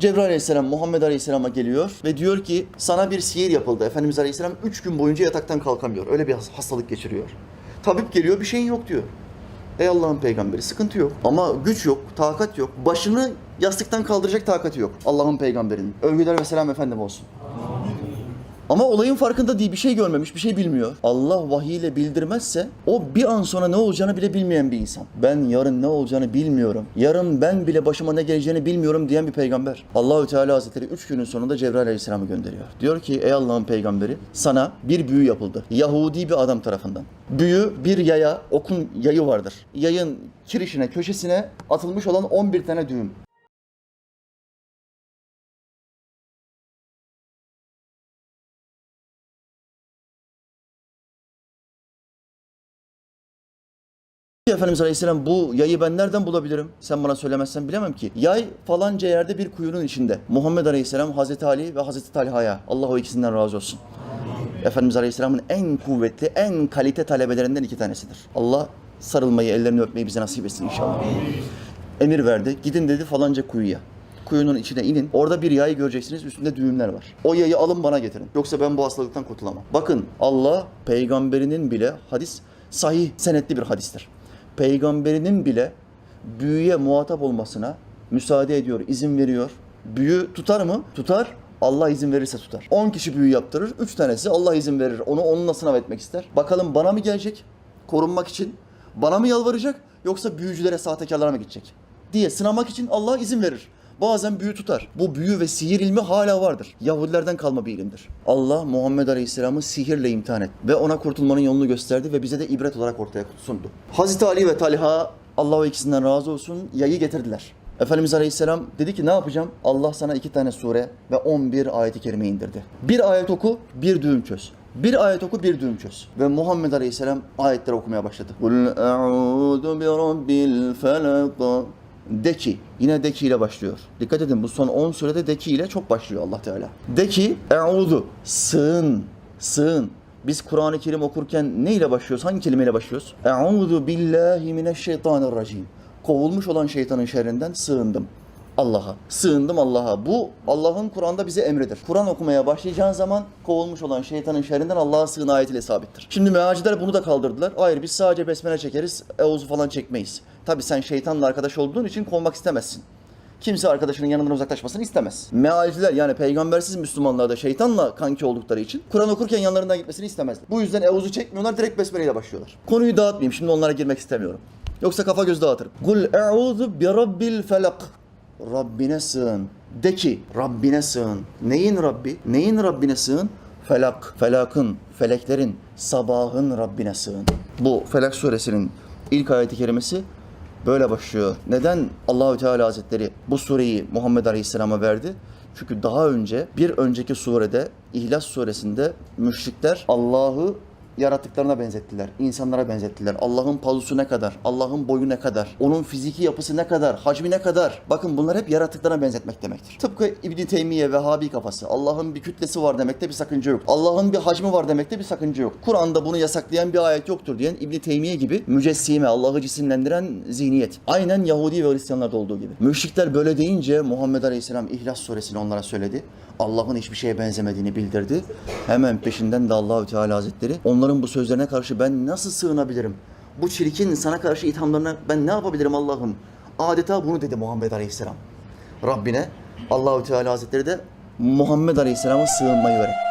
Cebrail aleyhisselam Muhammed aleyhisselama geliyor ve diyor ki sana bir sihir yapıldı. Efendimiz aleyhisselam 3 gün boyunca yataktan kalkamıyor. Öyle bir has- hastalık geçiriyor. Tabip geliyor bir şeyin yok diyor. Ey Allah'ın peygamberi sıkıntı yok. Ama güç yok, takat yok. Başını yastıktan kaldıracak takati yok. Allah'ın peygamberinin. Övgüler ve selam efendim olsun. Ama olayın farkında değil, bir şey görmemiş, bir şey bilmiyor. Allah vahiyle bildirmezse o bir an sonra ne olacağını bile bilmeyen bir insan. Ben yarın ne olacağını bilmiyorum. Yarın ben bile başıma ne geleceğini bilmiyorum diyen bir peygamber. Allahü Teala Hazretleri üç günün sonunda Cebrail Aleyhisselam'ı gönderiyor. Diyor ki ey Allah'ın peygamberi sana bir büyü yapıldı. Yahudi bir adam tarafından. Büyü bir yaya, okun yayı vardır. Yayın kirişine, köşesine atılmış olan 11 tane düğüm. Efendimiz Aleyhisselam bu yayı ben nereden bulabilirim? Sen bana söylemezsen bilemem ki. Yay falanca yerde bir kuyunun içinde. Muhammed Aleyhisselam Hazreti Ali ve Hazreti Talha'ya. Allah o ikisinden razı olsun. Efendimiz Aleyhisselam'ın en kuvvetli, en kalite talebelerinden iki tanesidir. Allah sarılmayı, ellerini öpmeyi bize nasip etsin inşallah. Emir verdi. Gidin dedi falanca kuyuya. Kuyunun içine inin. Orada bir yay göreceksiniz. Üstünde düğümler var. O yayı alın bana getirin. Yoksa ben bu hastalıktan kurtulamam. Bakın Allah peygamberinin bile hadis sahih senetli bir hadistir. Peygamberinin bile büyüye muhatap olmasına müsaade ediyor, izin veriyor. Büyü tutar mı? Tutar. Allah izin verirse tutar. 10 kişi büyü yaptırır. 3 tanesi Allah izin verir. Onu onunla sınav etmek ister. Bakalım bana mı gelecek? Korunmak için. Bana mı yalvaracak? Yoksa büyücülere, sahtekarlara mı gidecek? Diye sınamak için Allah izin verir. Bazen büyü tutar. Bu büyü ve sihir ilmi hala vardır. Yahudilerden kalma bir ilimdir. Allah Muhammed Aleyhisselam'ı sihirle imtihan etti. Ve ona kurtulmanın yolunu gösterdi ve bize de ibret olarak ortaya sundu. Hazreti Ali ve Talha Allah o ikisinden razı olsun yayı getirdiler. Efendimiz Aleyhisselam dedi ki ne yapacağım? Allah sana iki tane sure ve 11 ayeti kerime indirdi. Bir ayet oku, bir düğüm çöz. Bir ayet oku, bir düğüm çöz. Ve Muhammed Aleyhisselam ayetleri okumaya başladı. Kul e'udu bi rabbil. De ki, yine de ki ile başlıyor. Dikkat edin bu son 10 surede de ki ile çok başlıyor Allah Teala. De ki, e'udu, sığın, sığın. Biz Kur'an-ı Kerim okurken ne ile başlıyoruz? Hangi kelimeyle başlıyoruz? E'udu billahi mineşşeytanirracim. Kovulmuş olan şeytanın şerrinden sığındım. Allah'a. Sığındım Allah'a. Bu Allah'ın Kur'an'da bize emridir. Kur'an okumaya başlayacağın zaman kovulmuş olan şeytanın şerrinden Allah'a sığın ayetiyle sabittir. Şimdi mealciler bunu da kaldırdılar. Hayır biz sadece besmele çekeriz, euzu falan çekmeyiz. Tabi sen şeytanla arkadaş olduğun için kovmak istemezsin. Kimse arkadaşının yanından uzaklaşmasını istemez. Mealciler yani peygambersiz Müslümanlar da şeytanla kanki oldukları için Kur'an okurken yanlarından gitmesini istemezler. Bu yüzden euzu çekmiyorlar direkt besmeleyle başlıyorlar. Konuyu dağıtmayayım şimdi onlara girmek istemiyorum. Yoksa kafa göz dağıtırım. Kul e'udhu bi rabbil felak. Rabbine sığın. De ki Rabbine sığın. Neyin Rabbi? Neyin Rabbine sığın? Felak. Felakın, feleklerin, sabahın Rabbine sığın. Bu Felak suresinin ilk ayeti kerimesi böyle başlıyor. Neden Allahü Teala Hazretleri bu sureyi Muhammed Aleyhisselam'a verdi? Çünkü daha önce bir önceki surede İhlas suresinde müşrikler Allah'ı yarattıklarına benzettiler. insanlara benzettiler. Allah'ın pazusu ne kadar, Allah'ın boyu ne kadar, onun fiziki yapısı ne kadar, hacmi ne kadar. Bakın bunlar hep yarattıklarına benzetmek demektir. Tıpkı İbn Teymiye Vehhabi kafası. Allah'ın bir kütlesi var demekte bir sakınca yok. Allah'ın bir hacmi var demekte bir sakınca yok. Kur'an'da bunu yasaklayan bir ayet yoktur diyen İbn Teymiye gibi mücessime, Allah'ı cisimlendiren zihniyet. Aynen Yahudi ve Hristiyanlarda olduğu gibi. Müşrikler böyle deyince Muhammed Aleyhisselam İhlas suresini onlara söyledi. Allah'ın hiçbir şeye benzemediğini bildirdi. Hemen peşinden de Allahü Teala Hazretleri onların bu sözlerine karşı ben nasıl sığınabilirim? Bu çirkin sana karşı ithamlarına ben ne yapabilirim Allah'ım? Adeta bunu dedi Muhammed Aleyhisselam. Rabbine Allahü Teala Hazretleri de Muhammed Aleyhisselam'a sığınmayı öğretti.